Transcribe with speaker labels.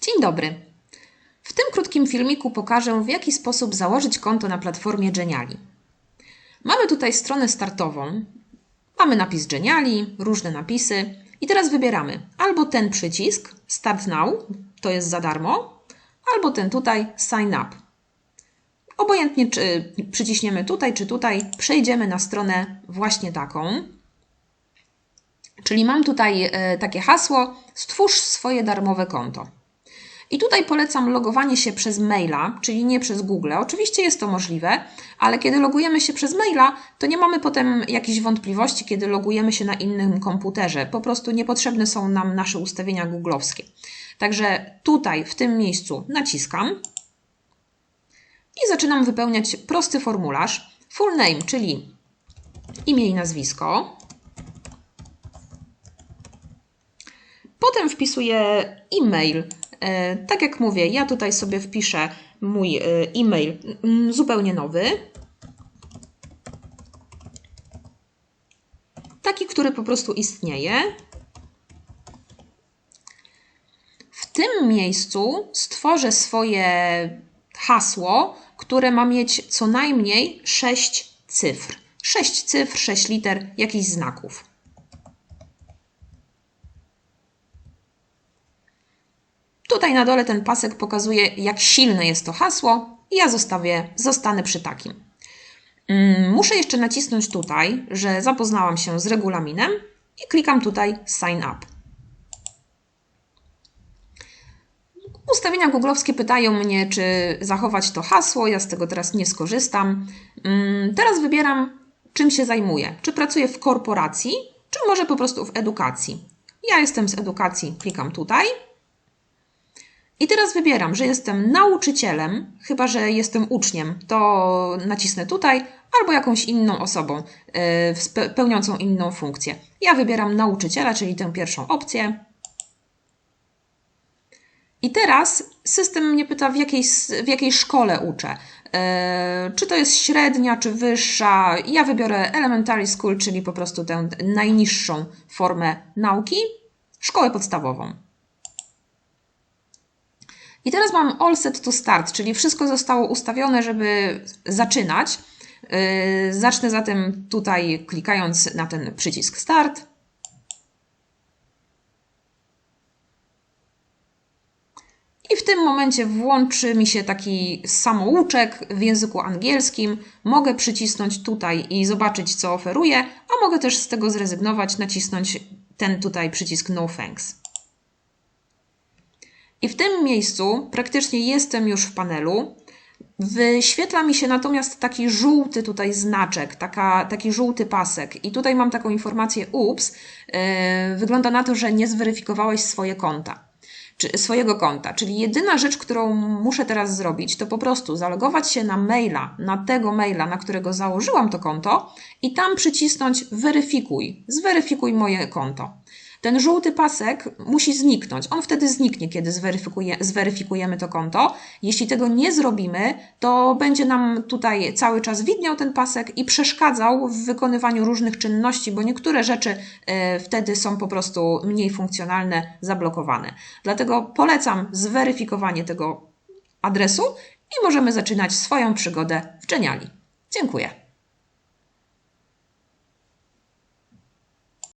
Speaker 1: Dzień dobry. W tym krótkim filmiku pokażę, w jaki sposób założyć konto na platformie Geniali. Mamy tutaj stronę startową, mamy napis Geniali, różne napisy i teraz wybieramy albo ten przycisk Start Now, to jest za darmo, albo ten tutaj Sign Up. Obojętnie czy przyciśniemy tutaj, czy tutaj, przejdziemy na stronę właśnie taką. Czyli mam tutaj e, takie hasło: stwórz swoje darmowe konto. I tutaj polecam logowanie się przez maila, czyli nie przez Google. Oczywiście jest to możliwe, ale kiedy logujemy się przez maila, to nie mamy potem jakichś wątpliwości, kiedy logujemy się na innym komputerze. Po prostu niepotrzebne są nam nasze ustawienia googlowskie. Także tutaj, w tym miejscu naciskam i zaczynam wypełniać prosty formularz. Full name, czyli imię i nazwisko. Potem wpisuję e-mail. E, tak jak mówię, ja tutaj sobie wpiszę mój e, e-mail zupełnie nowy. Taki, który po prostu istnieje. W tym miejscu stworzę swoje hasło, które ma mieć co najmniej 6 cyfr. 6 cyfr, 6 liter, jakichś znaków. Tutaj na dole ten pasek pokazuje, jak silne jest to hasło i ja zostawię, zostanę przy takim. Mm, muszę jeszcze nacisnąć tutaj, że zapoznałam się z regulaminem i klikam tutaj Sign Up. Ustawienia googlowskie pytają mnie, czy zachować to hasło. Ja z tego teraz nie skorzystam. Mm, teraz wybieram, czym się zajmuję. Czy pracuję w korporacji, czy może po prostu w edukacji. Ja jestem z edukacji, klikam tutaj. I teraz wybieram, że jestem nauczycielem, chyba że jestem uczniem, to nacisnę tutaj, albo jakąś inną osobą yy, pełniącą inną funkcję. Ja wybieram nauczyciela, czyli tę pierwszą opcję. I teraz system mnie pyta, w jakiej, w jakiej szkole uczę. Yy, czy to jest średnia, czy wyższa. Ja wybiorę Elementary School, czyli po prostu tę najniższą formę nauki, szkołę podstawową. I teraz mam all set to start, czyli wszystko zostało ustawione, żeby zaczynać. Yy, zacznę zatem tutaj klikając na ten przycisk start. I w tym momencie włączy mi się taki samouczek w języku angielskim. Mogę przycisnąć tutaj i zobaczyć, co oferuje, a mogę też z tego zrezygnować, nacisnąć ten tutaj przycisk No Thanks. I w tym miejscu praktycznie jestem już w panelu. Wyświetla mi się natomiast taki żółty tutaj znaczek, taka, taki żółty pasek. I tutaj mam taką informację, ups, yy, wygląda na to, że nie zweryfikowałeś swoje konta czy swojego konta. Czyli jedyna rzecz, którą muszę teraz zrobić, to po prostu zalogować się na maila, na tego maila, na którego założyłam to konto i tam przycisnąć weryfikuj, zweryfikuj moje konto. Ten żółty pasek musi zniknąć. On wtedy zniknie, kiedy zweryfikuje, zweryfikujemy to konto. Jeśli tego nie zrobimy, to będzie nam tutaj cały czas widniał ten pasek i przeszkadzał w wykonywaniu różnych czynności, bo niektóre rzeczy e, wtedy są po prostu mniej funkcjonalne, zablokowane. Dlatego polecam zweryfikowanie tego adresu i możemy zaczynać swoją przygodę w Geniali. Dziękuję.